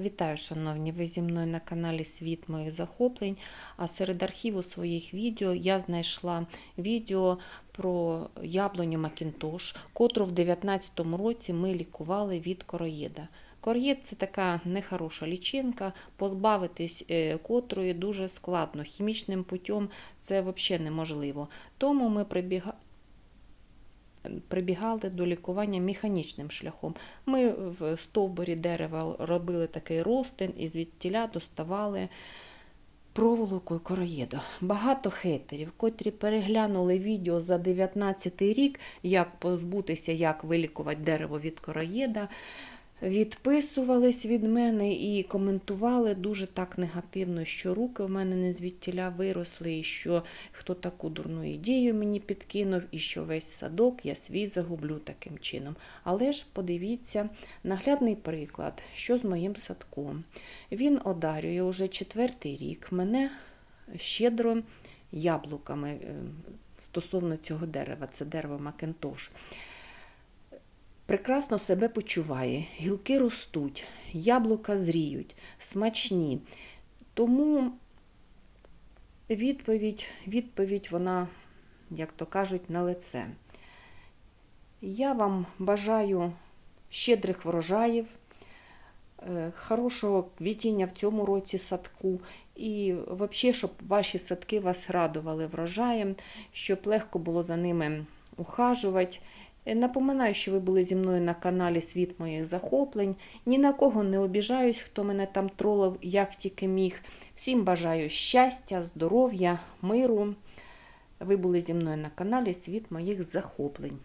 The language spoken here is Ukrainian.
Вітаю, шановні! Ви зі мною на каналі Світ моїх захоплень. А серед архіву своїх відео я знайшла відео про яблуню Макінтош, котру в 2019 році ми лікували від короїда. Короїд – це така нехороша лічинка, позбавитись е, котрої дуже складно. Хімічним путем це взагалі неможливо. Тому ми прибігали до лікування механічним шляхом. Ми в стовбурі дерева робили такий розтин і звідтіля доставали проволокою короєду. Багато хейтерів, котрі переглянули відео за 19 рік, як позбутися, як вилікувати дерево від короєда, відписувались від мене і коментували дуже так негативно, що руки в мене не звідтіля виросли, і що хто таку дурну ідею мені підкинув, і що весь садок я свій загублю таким чином. Але ж подивіться, наглядний приклад, що з моїм садком. Він одарює уже четвертий рік мене щедро яблуками е, стосовно цього дерева, це дерево Макентош прекрасно себе почуває, гілки ростуть, яблука зріють, смачні. Тому відповідь, відповідь вона, як то кажуть, на лице. Я вам бажаю щедрих врожаїв, е, хорошого квітіння в цьому році садку. І взагалі, щоб ваші садки вас радували врожаєм, щоб легко було за ними ухажувати. Е, Напоминаю, що ви були зі мною на каналі Світ моїх захоплень. Ні на кого не обіжаюсь, хто мене там тролив, як тільки міг. Всім бажаю щастя, здоров'я, миру. Ви були зі мною на каналі Світ моїх захоплень.